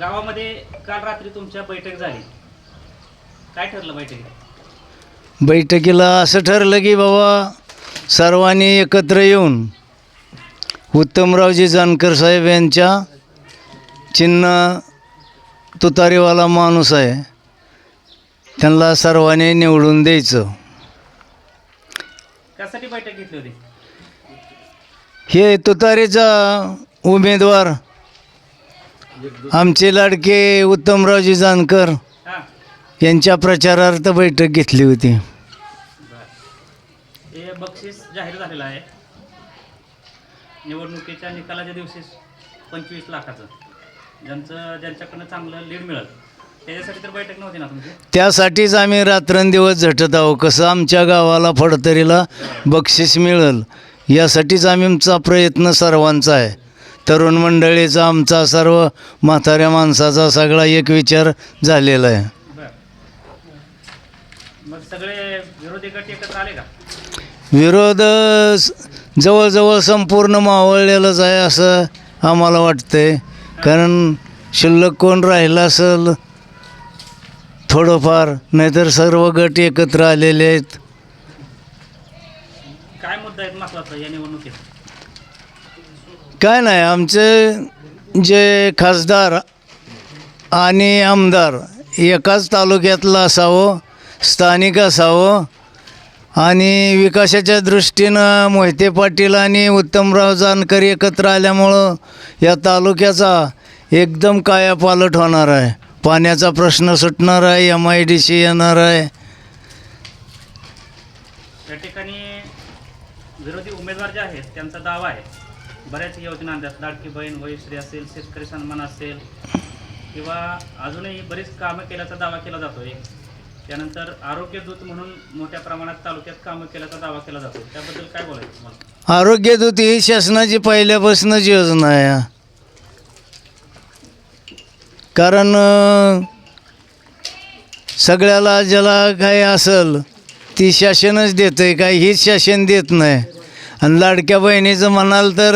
गावामध्ये काल रात्री तुमच्या बैठक झाली. काय ठरलं बैठकीत? बैठकीला असं ठरलं की बाबा सर्वांनी एकत्र येऊन उत्तमरावजी जानकर साहेब यांच्या चिन्ह तुतारीवाला माणूस आहे. त्यांना सर्वांनी निवडून द्यायचं. कशासाठी बैठक घेतली होती? हे तुतारीचा उमेदवार आमचे लाडके उत्तमरावजी जानकर यांच्या प्रचारार्थ बैठक घेतली होती. हे बक्षीस जाहीर झालेलं आहे. निवडणुकीच्या निकालाच्या दिवशी पंचवीस लाखाचं. ज्यांचं ज्यांच्याकडनं चांगलं लीड मिळेल त्याच्यासाठी तर बैठक नव्हती ना तुमची? त्यासाठीच आम्ही रात्रंदिवस झटत आहोत. कसं आमच्या गावाला फडतरीला बक्षीस मिळेल यासाठीच आम्ही आमचा प्रयत्न सर्वांचा आहे. तरुण मंडळीचा आमचा सर्व म्हाताऱ्या माणसाचा सगळा एक विचार झालेला आहे. विरोधी जवळजवळ संपूर्ण मावळलेलंच आहे असं आम्हाला वाटतंय. कारण शिल्लक कोण राहिलं असेल थोडंफार नाहीतर सर्व गट एकत्र आलेले आहेत. काय मुद्दा आहेत महत्त्वाचा या निवडणुकीत? काय नाही आमचे जे खासदार आणि आमदार एकाच तालुक्यातलं असावं स्थानिक असावं आणि विकासाच्या दृष्टीनं मोहिते पाटील आणि उत्तमराव जानकर एकत्र आल्यामुळं या तालुक्याचा एकदम कायापालट होणार आहे. पाण्याचा प्रश्न सुटणार आहे एम आय डी सी येणार आहे. त्या ठिकाणी विरोधी उमेदवार जे आहेत त्यांचा दावा आहे. बऱ्याच योजना आणतात. लाडकी बहीण वयश्री असेल शेतकरी सन्मान असेल किंवा अजूनही बरीच कामं केल्याचा दावा केला जातो एक त्यानंतर आरोग्य दूत म्हणून मोठ्या प्रमाणात तालुक्यात कामं केल्याचा दावा केला जातो त्याबद्दल काय बोलायचं तुम्हाला? आरोग्य दूत ही शासनाची पहिल्यापासूनच योजना आहे. कारण सगळ्याला ज्याला काही असेल ती शासनच देतं आहे काही हीच शासन देत नाही. आणि लाडक्या बहिणीचं म्हणाल तर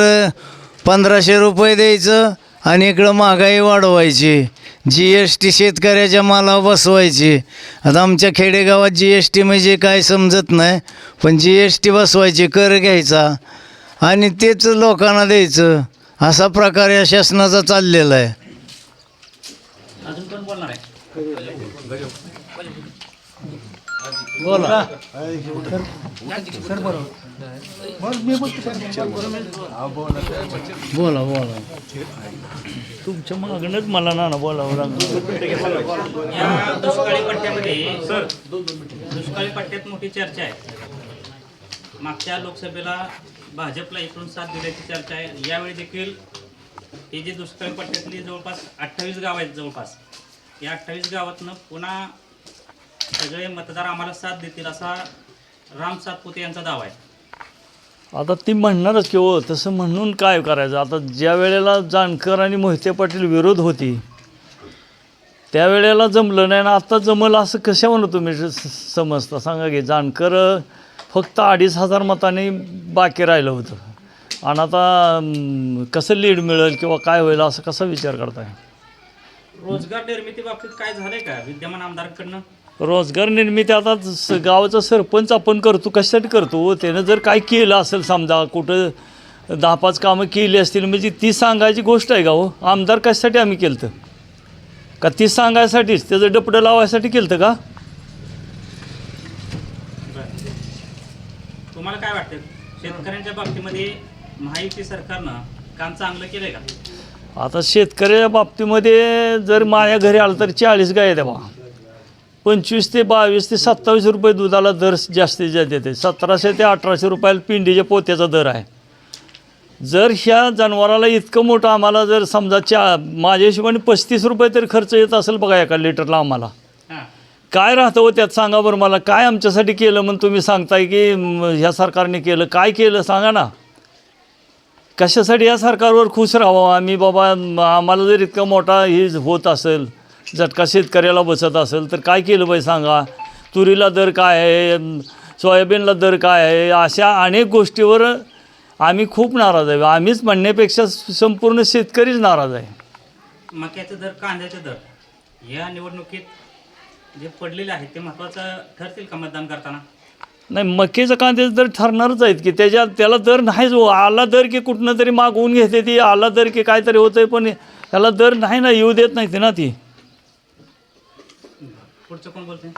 पंधराशे रुपये द्यायचं आणि इकडं महागाई वाढवायची. जी एस टी शेतकऱ्याच्या मालावर बसवायची. आता आमच्या खेडेगावात जी एस टी म्हणजे काय समजत नाही पण जी एस टी बसवायची कर घ्यायचा आणि तेच लोकांना द्यायचं. असा प्रकार या शासनाचा चाललेला आहे. अजून कोण बोलणार आहे? बोला. बोला बोला. तुमच्या मागणंच मला ना बोलावं लागलं. या दुष्काळी पट्ट्यामध्ये दुष्काळी पट्ट्यात मोठी चर्चा आहे. मागच्या लोकसभेला भाजपला इकडून साथ दिल्याची चर्चा आहे. यावेळी देखील हे जे दुष्काळी पट्ट्यातली जवळपास अठ्ठावीस गाव आहेत जवळपास. या अठ्ठावीस गावातनं पुन्हा सगळे मतदार आम्हाला साथ देतील असा राम सातपुते यांचा दावा आहे. आता ती म्हणणारच की हो तसं म्हणून काय करायचं? आता ज्या वेळेला जानकर आणि मोहिते पाटील विरोध होती त्यावेळेला जमलं नाही ना आता जमलं असं कशावरून तुम्ही स- समजता? सांगा की जानकर फक्त अडीच हजार मतांनी बाकी राहिलं होतं. आणि आता अं, कसं लीड मिळेल किंवा काय होईल असं कसा विचार करताय? रोजगार निर्मिती बाबतीत काय झालंय का विद्यमान आमदारांकडनं? रोजगार निर्मिती आता स गावाचा सरपंच आपण करतो कशासाठी करतो? त्यानं जर काय केलं असेल समजा कुठं दहा पाच कामं केली असतील म्हणजे ती सांगायची गोष्ट आहे का हो? आमदार कशासाठी आम्ही केलं तर का ती सांगायसाठीच त्याचं डपडं लावायसाठी केलं का? तुम्हाला काय वाटतं? शेतकऱ्यांच्या बाबतीमध्ये महायुती सरकारनं काम चांगलं केलंय का? आता शेतकऱ्याच्या बाबतीमध्ये जर माझ्या घरी आलं तर चाळीस गाय द्यावा पंचवीस ते बावीस ते सत्तावीस रुपये दुधाला दर जास्तीत जास्त येते. सतराशे ते अठराशे रुपयाला पिंडीच्या पोत्याचा दर आहे. जर ह्या जनावराला इतकं मोठं आम्हाला जर समजा चा माझ्या हिशोबाने पस्तीस रुपये तरी खर्च येत असेल बघा एका लिटरला आम्हाला. काय राहतं हो त्यात सांगा बरं मला. काय आमच्यासाठी केलं म्हणून तुम्ही सांगताय की ह्या सरकारने केलं? काय केलं सांगा ना. कशासाठी या सरकारवर खुश राहावं आम्ही बाबा? आम्हाला जर इतका मोठा हे होत असेल झटका शेतकऱ्याला बसत असेल तर काय केलं पाहिजे सांगा? तुरीला दर काय आहे? सोयाबीनला दर काय आहे? अशा अनेक गोष्टीवर आम्ही खूप नाराज आहे. आम्हीच म्हणण्यापेक्षा संपूर्ण शेतकरीच नाराज आहे. मक्याचे दर कांद्याचे दर या निवडणुकीत जे पडलेले आहेत ते महत्त्वाचं ठरतील का मतदान करताना? नाही मक्याचं कांदे दर ठरणारच आहेत की त्याच्या त्याला दर नाहीच हो आला दर की कुठनं तरी मागवून घेते ती आला दर की काहीतरी होतंय पण त्याला दर नाही ना येऊ देत नाही ते ना ती. पुढचं कोण बोलते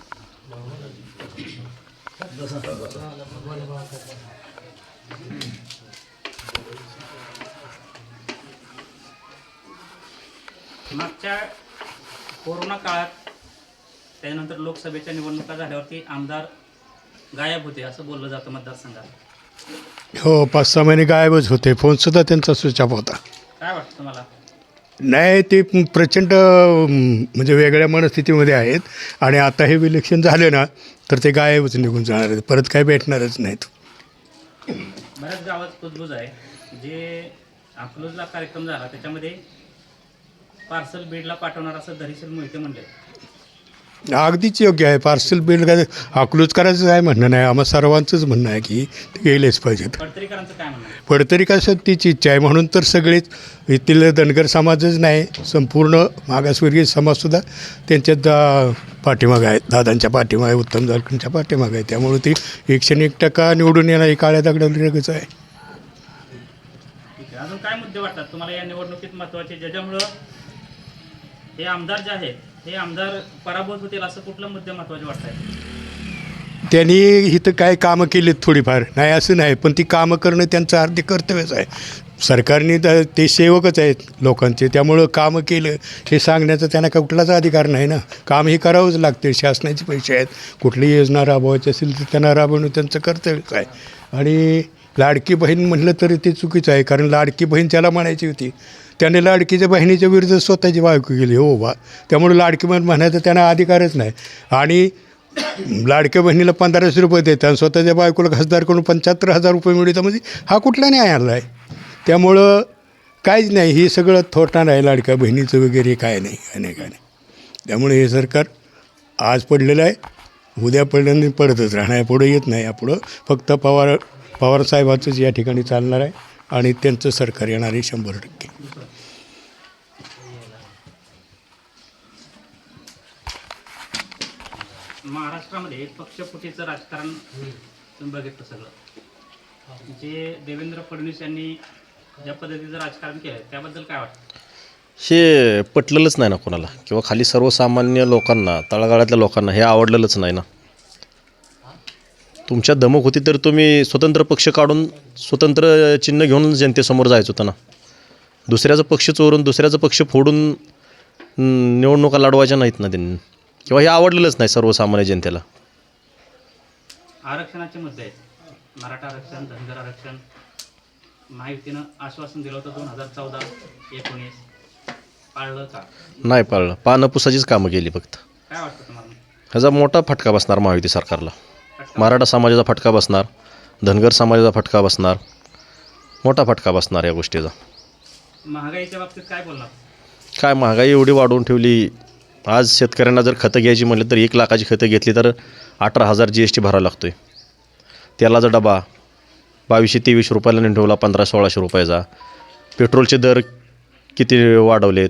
मागच्या कोरोना काळात त्यानंतर लोकसभेच्या निवडणुका झाल्यावरती आमदार गायब होते असं बोललं जातं मतदारसंघात. हो पाच सहा महिने गायबच होते. फोनसुद्धा त्यांचा स्विच ऑफ होता. काय वाटतं तुम्हाला? नाही ते प्रचंड म्हणजे वेगळ्या मनस्थितीमध्ये आहेत. आणि आता हे इलेक्शन झाले ना तर ते गायबच निघून जाणार आहेत. परत काही भेटणारच नाहीत. बऱ्याच गावात कुजबूज आहे. जे अकलूजला कार्यक्रम झाला त्याच्यामध्ये पार्सल बीडला पाठवणार असं धरीशील मोहिते म्हणले. अगदीच योग्य आहे. पार्सल बिल काय अकलूज करायचं काय म्हणणं नाही. आम्हा सर्वांचंच म्हणणं आहे की ते गेलेच पाहिजेत? पडतरी का शक्तीची इच्छा आहे. म्हणून तर सगळेच येथील धनगर समाजच नाही संपूर्ण मागासवर्गीय समाजसुद्धा त्यांच्यात दा पाठीमागं आहे दादांच्या पाठीमागे उत्तम जालकरच्या पाठीमागं आहे त्यामुळे ती एकशे एक टक्का निवडून येणार ही काळ्या ठीक आहे. अजून काय मुद्दे वाटतात? तुम्हाला या निवडणुकीत महत्त्वाचे ज्याच्यामुळं हे आमदार जे आहेत हे आमदार पराभूत होतील असं कुठलं मुद्दे महत्त्वाचे वाटत आहे त्यांनी इथं काय कामं केलीत थोडीफार? नाही असं नाही पण ती कामं करणं त्यांचं अर्धे कर्तव्यच आहे. सरकारने तर ते सेवकच आहेत लोकांचे त्यामुळं कामं केलं हे सांगण्याचा त्यांना कुठलाच अधिकार नाही ना. काम हे करावंच लागते शासनाचे पैसे आहेत. कुठली योजना राबवायची असेल तर त्यांना राबवणं त्यांचं कर्तव्यच आहे. आणि लाडकी बहीण म्हटलं तरी ते चुकीचं आहे कारण लाडकी बहीण त्याला म्हणायची होती त्याने लाडकीच्या बहिणीच्या विरुद्ध स्वतःची बायको केली हो बा. त्यामुळे लाडकी बहीण म्हणायचा त्यांना अधिकारच नाही. आणि लाडक्या बहिणीला पंधराशे रुपये देतात आणि स्वतःच्या बायकोला खासदार करून पंच्याहत्तर हजार रुपये मिळतात म्हणजे हा कुठला न्याय आला आहे त्यामुळं काहीच नाही हे सगळं थोटाण आहे लाडक्या बहिणीचं वगैरे काय नाही काय नाही काय नाही. त्यामुळे हे सरकार आज पडलेलं आहे उद्या पडल्याने पडतच राहणार पुढं येत नाही. यापुढं फक्त पवार पवारसाहेबाचंच या ठिकाणी चालणार आहे आणि त्यांचं सरकार येणार आहे शंभर टक्के. महाराष्ट्रामध्ये पक्षपुटीचं राजकारण तुम्ही बघितलं सगळं. जे देवेंद्र फडणवीस यांनी ज्या पद्धतीचं राजकारण केलं त्याबद्दल काय वाटतं? हे पटलेलंच नाही ना कोणाला. किंवा खाली सर्वसामान्य लोकांना तळागाळातल्या लोकांना हे आवडलेलंच नाही ना. तुमच्या दमक होती तर तुम्ही स्वतंत्र पक्ष काढून स्वतंत्र चिन्ह घेऊन जनतेसमोर जायचं होतं ना. दुसऱ्याचं पक्ष चोरून दुसऱ्याचं पक्ष फोडून निवडणुका लढवायच्या नाहीत ना त्यांनी. किंवा हे आवडलेलंच नाही सर्वसामान्य जनतेला. आरक्षणाचे मुद्दे आहेत. मराठा आरक्षण धनगर आरक्षण महायुतीनं आश्वासन दिलं होतं दोन हजार चौदा एकोणीस. पाळलं का? नाही पाळलं. पानपुसाचीच कामं केली फक्त. काय वाटतं तुम्हाला? ह्याचा मोठा फटका बसणार महायुती सरकारला. फटका? मराठा समाजाचा फटका बसणार धनगर समाजाचा फटका बसणार मोठा फटका बसणार या गोष्टीचा. महागाईच्या बाबतीत काय बोलणार? काय महागाई एवढी वाढवून ठेवली आज शेतकऱ्यांना जर खतं घ्यायची म्हटलं तर एक लाखाची खतं घेतली तर अठरा हजार जी एस टी भरावा लागतो आहे तेलाचा डबा बावीसशे तेवीस रुपयाला नेऊन ठेवला पंधरा सोळाशे रुपयाचा. पेट्रोलचे दर किती वाढवलेत?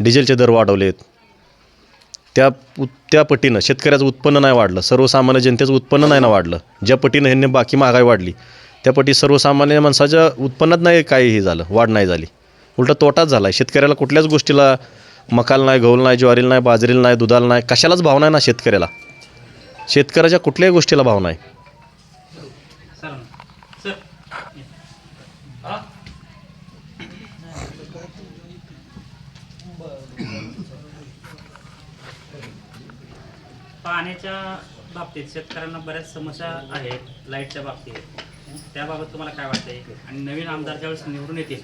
डिझेलचे दर वाढवलेत. त्या त्या पटीनं शेतकऱ्याचं उत्पन्न नाही वाढलं. सर्वसामान्य जनतेचं उत्पन्न नाही ना वाढलं. ज्या पटीनं ह्यांनी बाकी महागाई वाढली त्या पटी सर्वसामान्य माणसाच्या उत्पन्नात नाही काही हे झालं वाढ नाही झाली. उलटा तोटाच झाला. आहे शेतकऱ्याला कुठल्याच गोष्टीला मकाल नाही गहूल नाही ज्वारीला नाही बाजरीला नाही दुधाला नाही कशालाच भाव नाही ना शेतकऱ्याला? शेतकऱ्याच्या कुठल्याही गोष्टीला भाव नाही. पाण्याच्या बाबतीत शेतकऱ्यांना बऱ्याच समस्या आहेत लाईटच्या बाबतीत. त्याबाबत तुम्हाला काय वाटतंय? आणि नवीन आमदार ज्यावेळेस निवडून येतील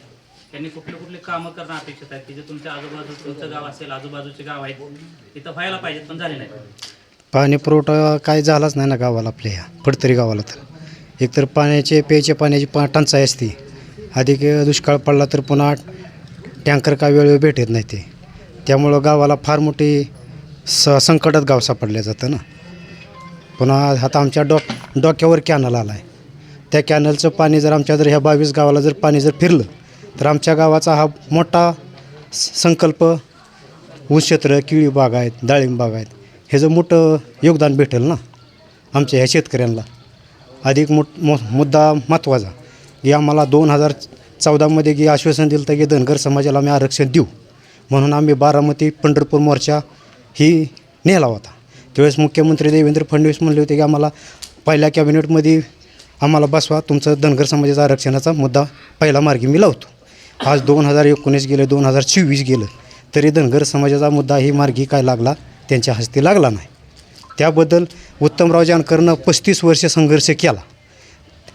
त्यांनी कुठले कुठले कामं करणं अपेक्षित आहे की जे तुमच्या आजूबाजू तुमचं गाव असेल आजूबाजूचे गाव आहेत तिथं व्हायला पाहिजेत पण झाले नाही पाणी पुरवठा काय झालाच नाही ना गावाला आपल्या ह्या फडतरी गावाला तर. एकतर पाण्याचे प्यायच्या पाण्याची पा टंचाई असते. अधिक दुष्काळ पडला तर पुन्हा टँकर काय वेळेवर भेटत नाही ते. त्यामुळं गावाला फार मोठी स संकटात गाव सापडलं जातं ना. पुन्हा आता आमच्या डोक डोक्यावर कॅनल आला आहे त्या कॅनलचं पाणी जर आमच्या जर ह्या बावीस गावाला जर पाणी जर फिरलं तर आमच्या गावाचा हा मोठा स- संकल्प ऊस क्षेत्र केळी बाग आहेत डाळिंब बाग आहेत ह्याचं मोठं योगदान भेटेल ना आमच्या ह्या शेतकऱ्यांना अधिक मोठ मो मुद्दा महत्त्वाचा. की आम्हाला दोन हजार चौदामध्ये की आश्वासन दिलं तर की धनगर समाजाला आम्ही आरक्षण देऊ म्हणून आम्ही बारामती पंढरपूर मोर्चा ही नेला होता. त्यावेळेस मुख्यमंत्री देवेंद्र फडणवीस म्हणले होते की आम्हाला पहिल्या कॅबिनेटमध्ये आम्हाला बसवा तुमचं धनगर समाजाचा आरक्षणाचा मुद्दा पहिला मार्गी मी लावतो. आज दोन हजार एकोणीस गेलं दोन हजार चोवीस गेलं तरी धनगर समाजाचा मुद्दा ही मार्गी काय लागला? त्यांच्या हस्ते लागला नाही. त्याबद्दल उत्तमराव जानकरनं पस्तीस वर्ष संघर्ष केला.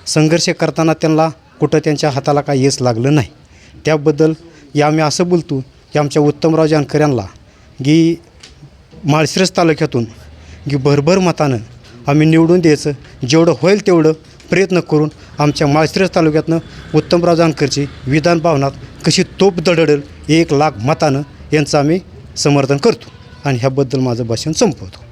संघर्ष करताना त्यांना कुठं त्यांच्या हाताला काय यश लागलं नाही. त्याबद्दल या आम्ही असं बोलतो की आमच्या उत्तमराव जानकर यांना की माळशिरस तालुक्यातून की भरभर मतानं आम्ही निवडून द्यायचं. जेवढं होईल तेवढं प्रयत्न करून आमच्या माळशिरस तालुक्यातनं उत्तमराव जानकरची विधान भावनात कशी तोप दडडेल एक लाख मतानं यांचं आम्ही समर्थन करतो आणि ह्याबद्दल माझं भाषण संपवतो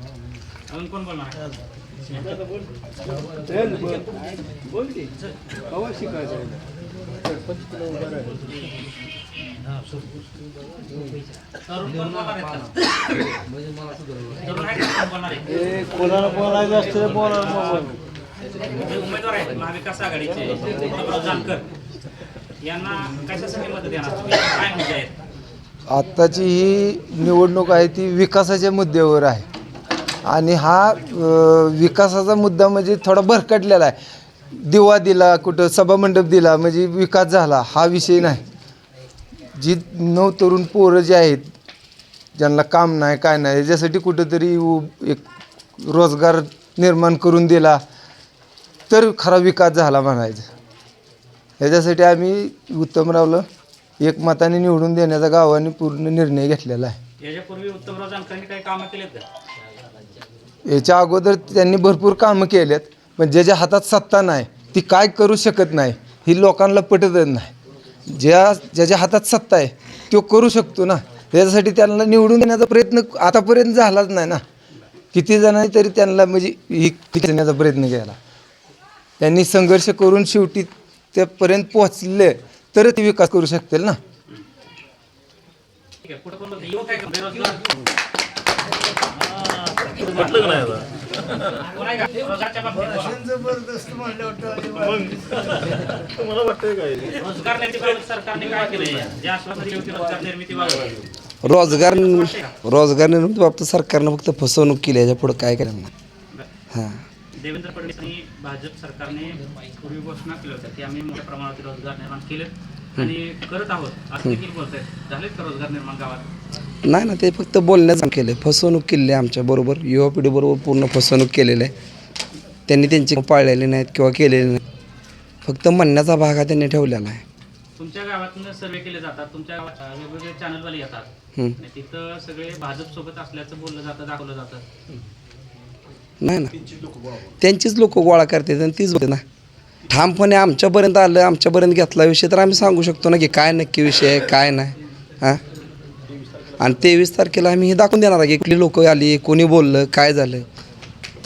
कोणाला बोलायचं असतं आहे? जे उमेदवार आहेत महाविकास आघाडीचे. जानकर. यांना कशासाठी देणार तुम्ही? काय मुद्दे आहेत? आत्ताची ही निवडणूक आहे ती विकासाच्या मुद्द्यावर आहे. आणि हा अ, विकासाचा मुद्दा म्हणजे थोडा भरकटलेला आहे. दिवा दिला कुठं सभामंडप दिला म्हणजे विकास झाला हा विषय नाही. जी नव तरुण पोरं जे आहेत ज्यांना काम नाही काय नाही याच्यासाठी कुठंतरी उ- एक रोजगार निर्माण करून दिला. तर खरा विकास झाला म्हणायचं. ह्याच्यासाठी आम्ही उत्तमरावला एक मताने निवडून देण्याचा गावाने पूर्ण निर्णय घेतलेला आहे. याच्यापूर्वी उत्तमराव जानकरांनी काही कामं केलेत का? याच्या अगोदर त्यांनी भरपूर कामं केलेत पण ज्याच्या हातात सत्ता नाही ती काय करू शकत नाही ही लोकांना पटतच नाही. ज्या ज्याच्या हातात सत्ता आहे तो करू शकतो ना. त्याच्यासाठी त्यांना निवडून देण्याचा प्रयत्न आतापर्यंत झालाच नाही ना. किती जणांनी तरी त्यांना म्हणजे ही देण्याचा प्रयत्न केला. त्यांनी संघर्ष करून शेवटी त्यापर्यंत पोहोचले तर ते विकास करू शकतील ना. रोजगार रोजगार निर्मिती बाबतीत सरकारनं फक्त फसवणूक केली याच्या पुढं काय नाही हां. देवेंद्र फडणवीस आणि भाजप सरकारने पूर्वी घोषणा केल्या होत्या. की आम्ही मोठ्या प्रमाणात रोजगार निर्माण केलेत आणि करत आहोत. असं देखील बोलत आहेत झालेत का रोजगार निर्माण गावात? नाही ना ते फक्त बोलण्याचं केलं फसवणूक केली आहे आमच्याबरोबर युवा पिढीबरोबर पूर्ण फसवणूक केलेली आहे. त्यांनी त्यांची पाळलेली नाहीत किंवा केलेली नाहीत. फक्त म्हणण्याचा भाग हा त्यांनी ठेवलेला आहे. तुमच्या गावातनं सर्वे केले जातात. तुमच्या गावात वेगवेगळे चॅनलवाले येतात. हं. आणि तिथं सगळे भाजप सोबत असल्याचं बोललं जातं दाखवलं जातं. नाही ना. त्यांचीच लोक गोळा करतात. आणि तीच होते ना. ठामपणे आमच्यापर्यंत आलं आमच्यापर्यंत घेतला विषय तर आम्ही सांगू शकतो ना की काय नक्की विषय आहे काय नाही. हां? आणि तेवीस तारखेला आम्ही हे दाखवून देणार की कुठली लोक आली कोणी बोललं काय झालं.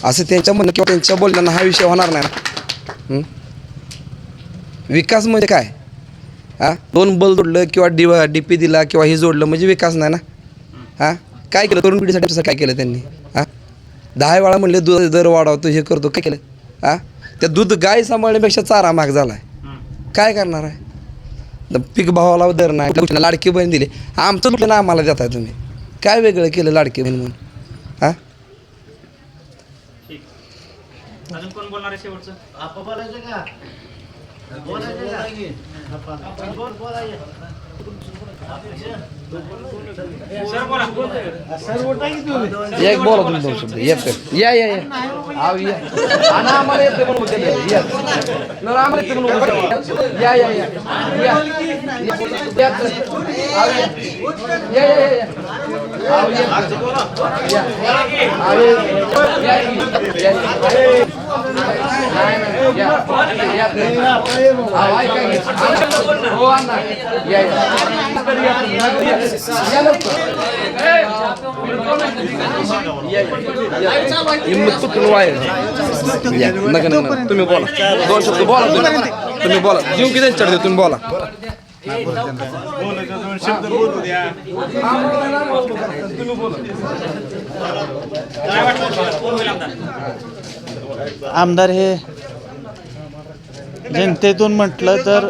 असं त्यांच्या म्हणणं किंवा त्यांच्या बोलण्यानं हा विषय होणार नाही ना? विकास म्हणजे काय? हां? दोन बल जोडलं किंवा डी डी पी दिला किंवा हे जोडलं म्हणजे विकास नाही ना. हां? काय केलं? तरुण पिढीसाठी काय केलं त्यांनी? हां? दहा वेळा म्हणले दूध दर वाढवतो हे करतो. काय केलं? हां त्या दूध गाय सांभाळण्यापेक्षा चारा महाग झाला आहे हं. काय करणार आहे? द- पीक भावाला दर नाही. लाडकी बहीण दिली. आमचं लुटलं ना आम्हाला देताय तुम्ही? काय वेगळं केलं लाडकी बहीण म्हणून? हां ठीक अजून कोण बोलणार आहे शेवटचं? एक बोला तुम्ही दोन शब्द. येत या या या. आव या. आणि आम्हाला येते म्हणून बोलते या न आम्हाला येते म्हणून बोलते या या या. या. या. आव या. या या या. या आव या. या. आव या. या. या. नका नका तुम्ही बोला दोन शब्द बोला तुम्ही बोला. जीव किती चढते तुम्ही बोला काय वाटलं आमदार हे जनतेतून म्हटलं तर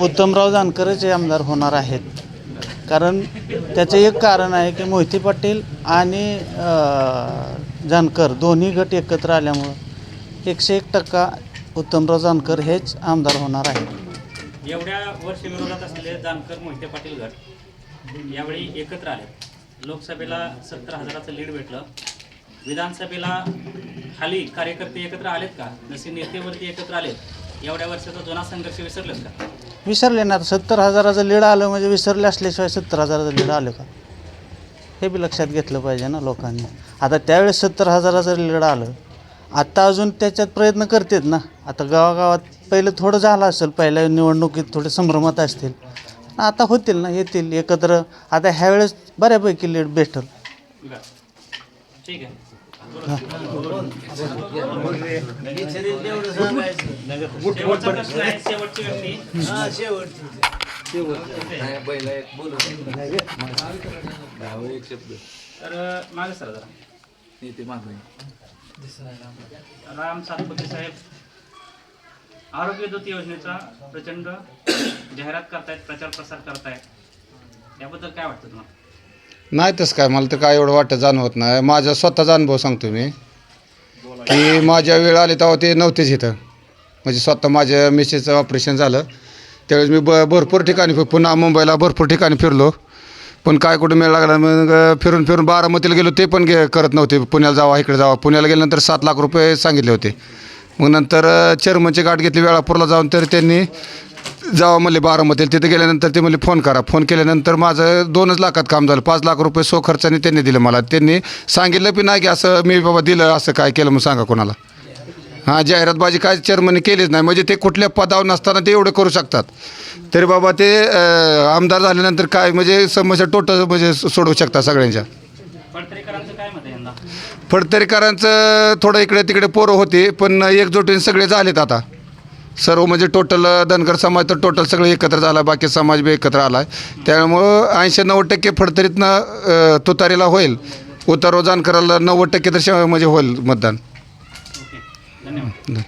उत्तमराव जानकरच हे आमदार होणार आहेत. कारण त्याचं एक कारण आहे की मोहिते पाटील आणि जानकर दोन्ही गट एकत्र आल्यामुळं एकशे एक टक्का उत्तमराव जानकर हेच आमदार होणार आहेत. एवढ्या वर्ष विरोधात असलेले जानकर मोहिते पाटील गट यावेळी एकत्र आले. लोकसभेला सत्तर हजाराचं लीड भेटलं. विधानसभेला खाली कार्यकर्ते एकत्र आलेत का? जसे नेतेवरती एकत्र आलेत एवढ्या वर्षाचा जुना संघर्ष विसरलेत का? विसरले ना. सत्तर हजाराचं लीड आलं म्हणजे विसरले असल्याशिवाय सत्तर हजाराचं लीड आलं का? हे बी लक्षात घेतलं पाहिजे ना लोकांनी. आता त्यावेळेस सत्तर हजाराचं लीड आलं. आत्ता अजून त्याच्यात प्रयत्न करतात ना. आता गावागावात पहिलं थोडं झालं असेल पहिल्या निवडणुकीत थोडे संभ्रमात असतील. आता होतील ना येतील एकत्र. आता ह्यावेळेस बऱ्यापैकी लीड भेटल. बरं. ठीक आहे. तर मागे सर जरा. राम सातपुते साहेब आरोग्य दूत योजनेचा प्रचंड जाहिरात करतायत प्रचार प्रसार करतायत. याबद्दल काय वाटतं तुम्हाला? नाही तसं काय मला तर काय एवढं वाटतं जाणवत नाही. माझा स्वतःचा अनुभव सांगतो मी की माझ्या वेळ आली तेव्हा ते नव्हतेच इथं. म्हणजे स्वतः माझ्या मिसेसचं ऑपरेशन झालं. त्यावेळेस मी ब भरपूर ठिकाणी फिर पुन्हा मुंबईला भरपूर ठिकाणी फिरलो. पण काय कुठं मिळ लागला मग फिरून फिरून बारामतीला गेलो ते पण गे करत नव्हते. पुण्याला जावा इकडे जावा. पुण्याला गेल्यानंतर सात लाख रुपये सांगितले होते. मग नंतर चेअरमनची गाठ घेतली वेळापूरला जाऊन तर त्यांनी जावं म्हणले बारामतीला तिथे गेल्यानंतर ते म्हणले फोन करा. फोन केल्यानंतर माझं दोनच लाखात काम झालं. पाच लाख रुपये सो खर्चाने त्यांनी दिलं मला. त्यांनी सांगितलं पण नाही की असं मी बाबा दिलं असं काय केलं मग सांगा कोणाला. हां जाहिरातबाजी काय चेअरमनने केलीच नाही. म्हणजे ते कुठल्या पदावर नसताना ते एवढं करू शकतात. तरी बाबा ते आमदार झाल्यानंतर काय म्हणजे समस्या टोटल म्हणजे सोडवू शकतात सगळ्यांच्या. फडतरेकरांचं फडतरीकरांचं थोडं इकडे तिकडे पोरं होते पण एकजुटीने सगळे झालेत आता. सर्व म्हणजे टोटल धनगर समाज तर टोटल सगळे एकत्र झाला बाकी समाज बी एकत्र आला. आहे त्यामुळं ऐंशी नव्वद टक्के फडतरीतनं तुतारीला होईल. उतारो जानकराला नव्वद टक्के तर म्हणजे होईल मतदान. धन्यवाद.